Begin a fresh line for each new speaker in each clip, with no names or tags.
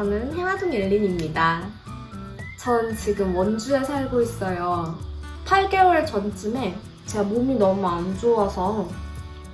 저는 해화동 엘린입니다. 전 지금 원주에 살고 있어요. 8개월 전쯤에 제가 몸이 너무 안 좋아서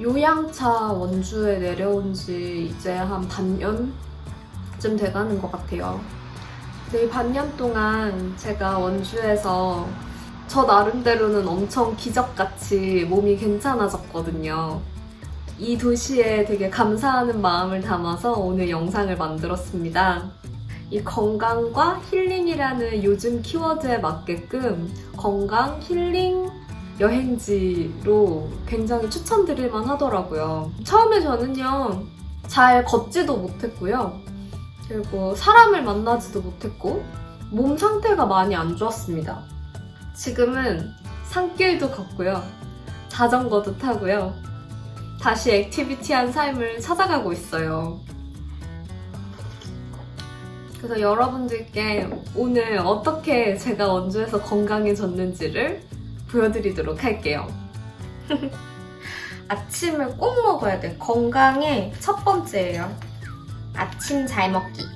요양차 원주에 내려온 지 이제 한 반년쯤 돼가는 것 같아요. 이 반년 동안 제가 원주에서 저 나름대로는 엄청 기적같이 몸이 괜찮아졌거든요. 이 도시에 되게 감사하는 마음을 담아서 오늘 영상을 만들었습니다. 이 건강과 힐링이라는 요즘 키워드에 맞게끔 건강, 힐링, 여행지로 굉장히 추천드릴 만 하더라고요. 처음에 저는요, 잘 걷지도 못했고요. 그리고 사람을 만나지도 못했고, 몸 상태가 많이 안 좋았습니다. 지금은 산길도 걷고요. 자전거도 타고요. 다시 액티비티한 삶을 찾아가고 있어요. 그래서 여러분들께 오늘 어떻게 제가 원주에서 건강해졌는지를 보여드리도록 할게요. 아침을 꼭 먹어야 돼. 건강의 첫 번째예요. 아침 잘 먹기.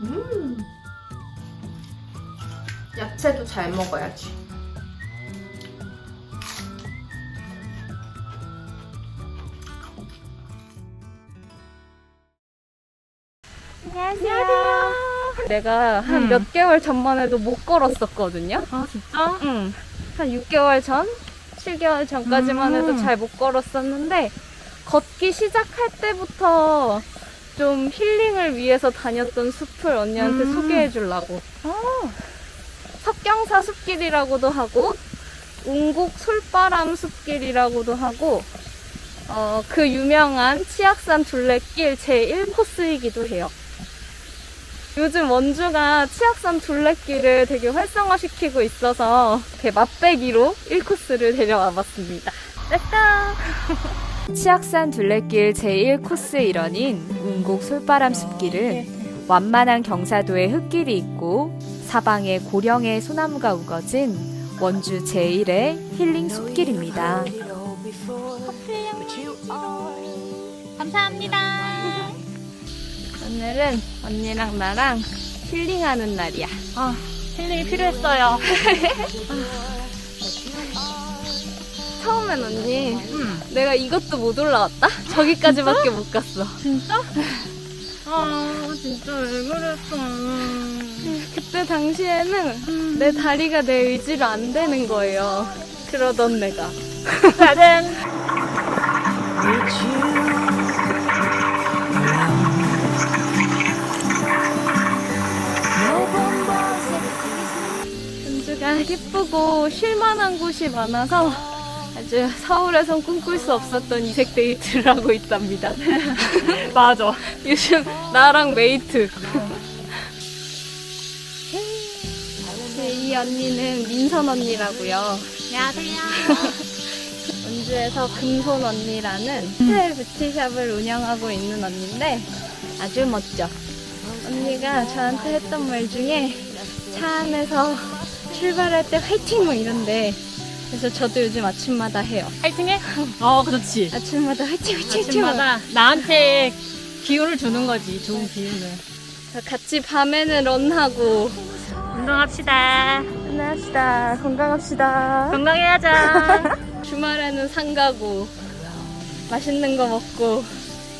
음. 야채도 잘 먹어야지.
안녕하세요. 내가 한
음.
몇 개월 전만 해도 못 걸었었거든요.
아 진짜?
응. 한 6개월 전? 7개월 전까지만 해도
음.
잘 못 걸었었는데, 걷기 시작할 때부터 좀 힐링을 위해서 다녔던 숲을 언니한테
음.
소개해 주려고. 석경사 숲길이라고도 하고, 웅곡 솔바람 숲길이라고도 하고, 어, 그 유명한 치악산 둘레길 제1코스이기도 해요. 요즘 원주가 치악산 둘레길을 되게 활성화시키고 있어서 이렇게 맛배기로 1코스를 데려와 봤습니다. 렛츠고!
치악산 둘레길 제1코스 일원인 운곡 솔바람 숲길은 완만한 경사도의 흙길이 있고 사방에 고령의 소나무가 우거진 원주 제1의 힐링 숲길입니다.
감사합니다. 오늘은 언니랑 나랑 힐링하는 날이야.
아,
힐링이 필요했어요. 처음엔 언니,
음.
내가 이것도 못 올라왔다? 저기까지밖에 못 갔어.
진짜? 아 진짜 왜 그랬어?
그때 당시에는 내 다리가 내 의지로 안 되는 거예요. 그러던 내가.
짜잔.
원주가 예쁘고 쉴만한 곳이 많아서 아주 서울에선 꿈꿀 수 없었던 이색 데이트를 하고 있답니다.
맞아.
요즘 나랑 메이트. 네, 이 언니는 민선 언니라고요.
안녕하세요.
원주에서 금손 언니라는 스타일 뷰티샵을 운영하고 있는 언니인데 아주 멋져. 언니가 저한테 했던 말 중에 차 안에서 출발할 때 화이팅 뭐 이런데 그래서 저도 요즘 아침마다 해요.
파이팅해? 어 그렇지.
아침마다 화이팅 화이팅 화이팅
아침마다 나한테 기운을 주는 거지. 좋은 기운을.
같이 밤에는 런하고
운동합시다.
안녕합시다 건강합시다
건강해야죠.
주말에는 상 가고 맛있는 거 먹고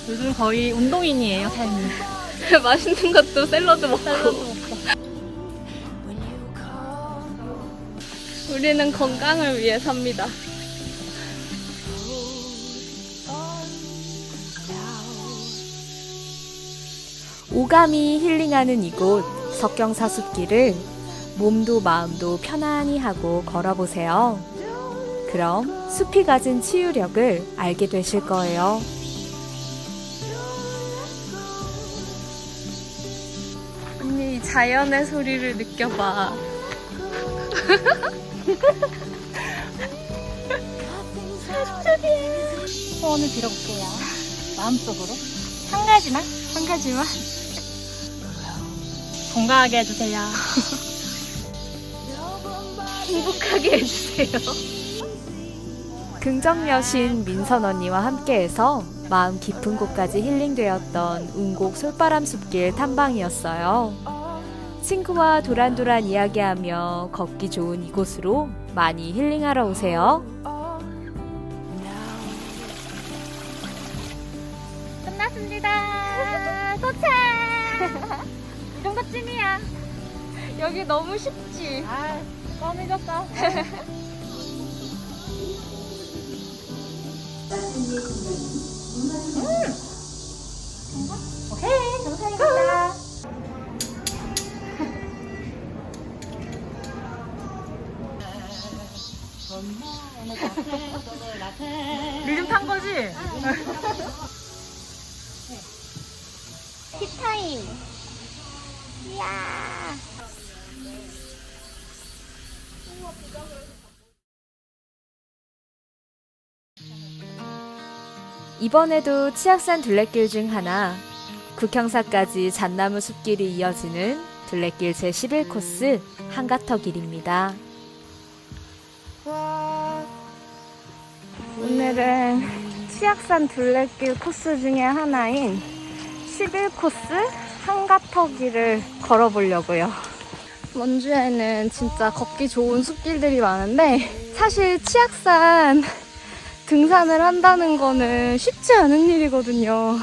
요즘 거의 운동인이에요 삶이.
맛있는 것도 샐러드 먹고 우리는 건강을 위해 삽니다.
오감이 힐링하는 이곳 석경사 숲길을 몸도 마음도 편안히 하고 걸어보세요. 그럼 숲이 가진 치유력을 알게 되실 거예요.
언니 이 자연의 소리를 느껴봐.
소원을 빌어볼게요. 마음속으로 한 가지만
한 가지만
건강하게 해주세요.
행복하게 해주세요.
긍정 여신 민선 언니와 함께해서 마음 깊은 곳까지 힐링되었던 운곡 솔바람 숲길 탐방이었어요. 친구와 도란도란 이야기하며 걷기 좋은 이곳으로 많이 힐링하러 오세요.
끝났습니다. 도착! 이 정도쯤이야. 여기 너무 쉽지? 아, 껌해졌어. 오
리듬 탄 거지?
티타임. 이야.
이번에도 치악산 둘레길 중 하나, 국형사까지 잣나무 숲길이 이어지는 둘레길 제11코스 한가터 길입니다.
오늘은 치악산 둘레길 코스 중에 하나인 11코스 한가터기를 걸어보려고요. 원주에는 진짜 걷기 좋은 숲길들이 많은데 사실 치악산 등산을 한다는 거는 쉽지 않은 일이거든요.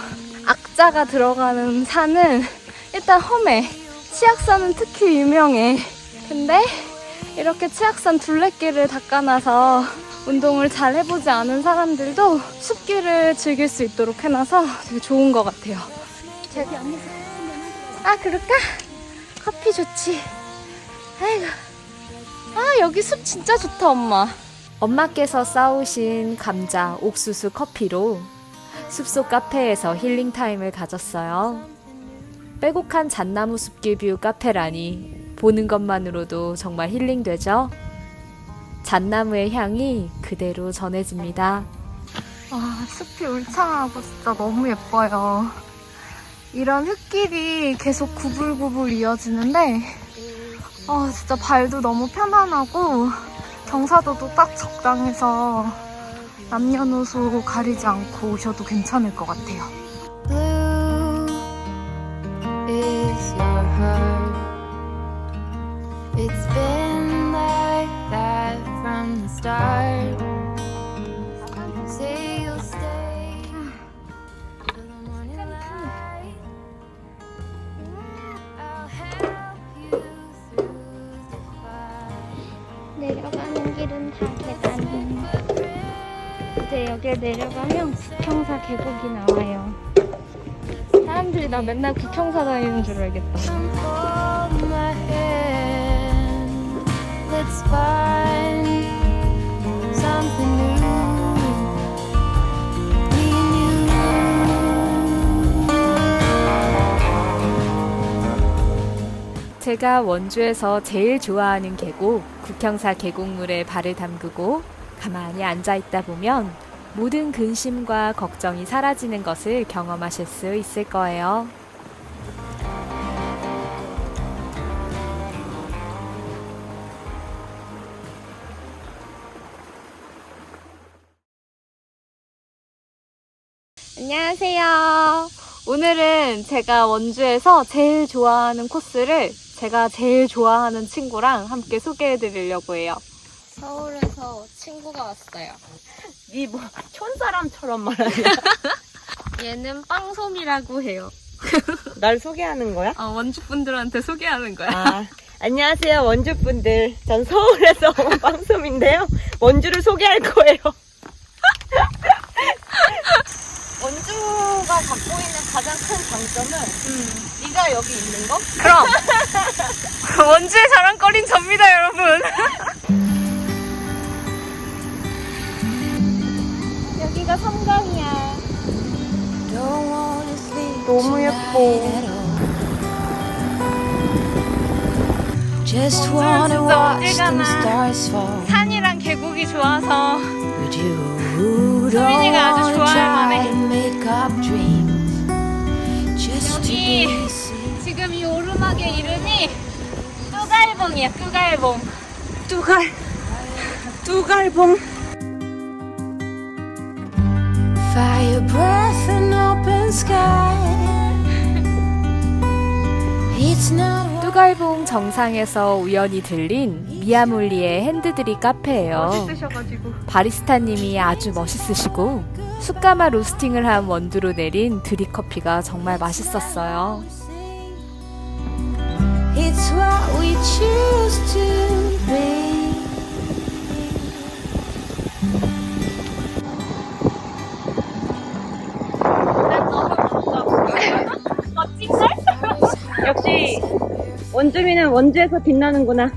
악자가 들어가는 산은 일단 험해. 치악산은 특히 유명해. 근데 이렇게 치악산 둘레길을 닦아놔서 운동을 잘 해보지 않은 사람들도 숲길을 즐길 수 있도록 해놔서 되게 좋은 것 같아요. 제가 아 그럴까? 커피 좋지. 아이고. 아 여기 숲 진짜 좋다 엄마.
엄마께서 싸우신 감자, 옥수수, 커피로 숲속 카페에서 힐링 타임을 가졌어요. 빼곡한 잣나무 숲길 뷰 카페라니 보는 것만으로도 정말 힐링되죠? 잣나무의 향이 그대로 전해집니다.
아 숲이 울창하고 진짜 너무 예뻐요. 이런 흙길이 계속 구불구불 이어지는데 아 진짜 발도 너무 편안하고 경사도도 딱 적당해서 남녀노소 가리지 않고 오셔도 괜찮을 것 같아요.
Start. Say you'll stay till the morning light. I'll help you through the fight.
내려가는 길은 다 계단. 이제 여기에 내려가면 국형사 계곡이 나와요. 사람들이 나 맨날 국형사 다니는 줄 알겠다.
Come hold my hand. Let's find
제가 원주에서 제일 좋아하는 계곡, 국형사 계곡물에 발을 담그고 가만히 앉아 있다 보면 모든 근심과 걱정이 사라지는 것을 경험하실 수 있을 거예요.
안녕하세요. 오늘은 제가 원주에서 제일 좋아하는 코스를 제가 제일 좋아하는 친구랑 함께 소개해 드리려고 해요. 서울에서 친구가 왔어요.
니 뭐 촌사람처럼 말하냐?
얘는 빵솜이라고 해요.
날 소개하는 거야?
아, 원주 분들한테 소개하는 거야.
아, 안녕하세요 원주 분들. 전 서울에서 온 빵솜인데요. 원주를 소개할 거예요. 원주가 갖고 있는 가장 큰 장점은 네가 여기 있는 거?
그럼 원주의 자랑거리는 접니다, 여러분. 여기가
sleep
너무 예뻐.
Just wanna watch the stars fall.
산이랑 계곡이 좋아서 뚜갈봉이야, 뚜갈봉.
뚜갈 뚜갈봉
Fire breath and open sky. It's not
뚜갈봉 정상에서 우연히 들린 미야몰리의 핸드드립 카페예요. 바리스타님이 아주 멋있으시고 숯가마 로스팅을 한 원두로 내린 드립 커피가 정말 맛있었어요.
What we choose to be.
역시 원주민은 원주에서 빛나는구나.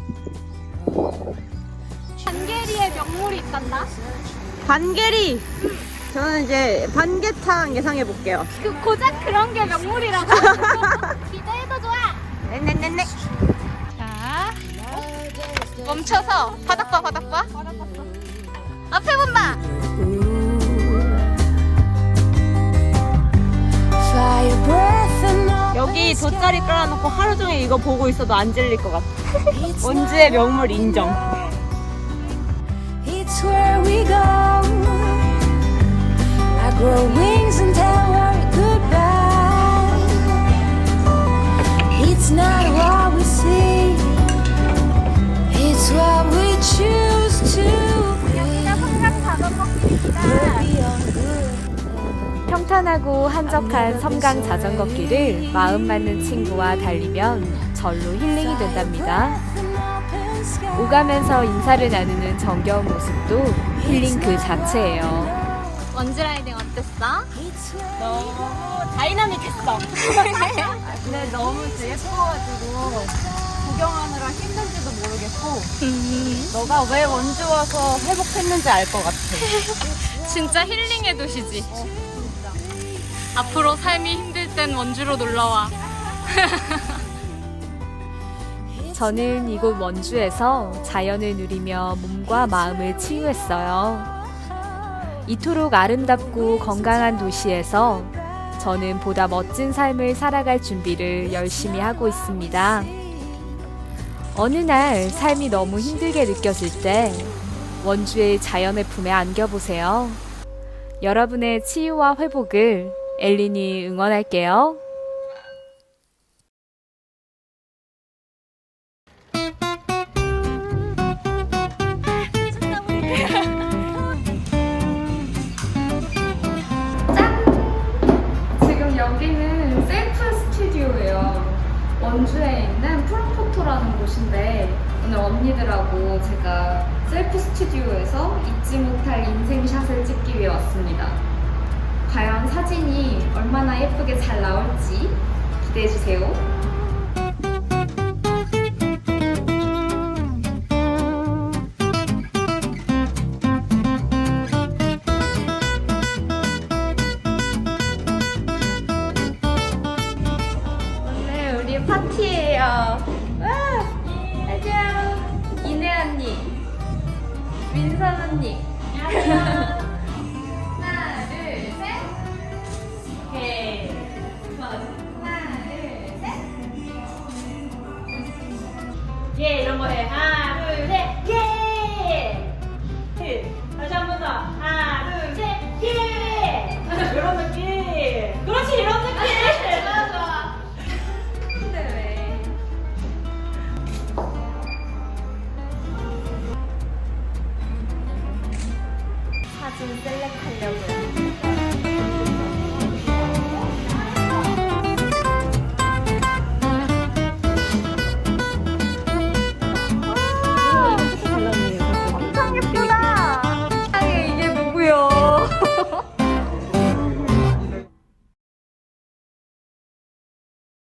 단계리에 명물이 있단다.
반계리. 저는 이제 반개탕 예상해 볼게요.
그 고작 그런 게 명물이라고. 기대해도 좋아.
네네네네.
자, 멈춰서 바닥 봐, 바닥 봐. 앞에 본다.
여기 돗자리 깔아놓고 하루 종일 이거 보고 있어도 안 질릴 것 같아. 원주의 명물 인정.
It's where we go. I grow wings and tell
평탄하고 한적한 섬강 자전거 길을 마음 맞는 친구와 달리면 절로 힐링이 된답니다. 오가면서 인사를 나누는 정겨운 모습도 힐링 그 자체예요.
원주 라이딩 어땠어?
너무 다이나믹했어. 근데 너무 예뻐가지고 구경하느라 힘든지도 모르겠고 너가 왜 원주 와서 회복했는지 알 것 같아.
진짜 힐링의 도시지. 앞으로 삶이 힘들 땐 원주로 놀러와.
저는 이곳 원주에서 자연을 누리며 몸과 마음을 치유했어요. 이토록 아름답고 건강한 도시에서 저는 보다 멋진 삶을 살아갈 준비를 열심히 하고 있습니다. 어느 날 삶이 너무 힘들게 느껴질 때 원주의 자연의 품에 안겨보세요. 여러분의 치유와 회복을 엘린이 응원할게요.
스튜디오에서 잊지 못할 인생샷을 찍기 위해 왔습니다. 과연 사진이 얼마나 예쁘게 잘 나올지 기대해 주세요. 언니. 안녕. 사진 셀렉하려고.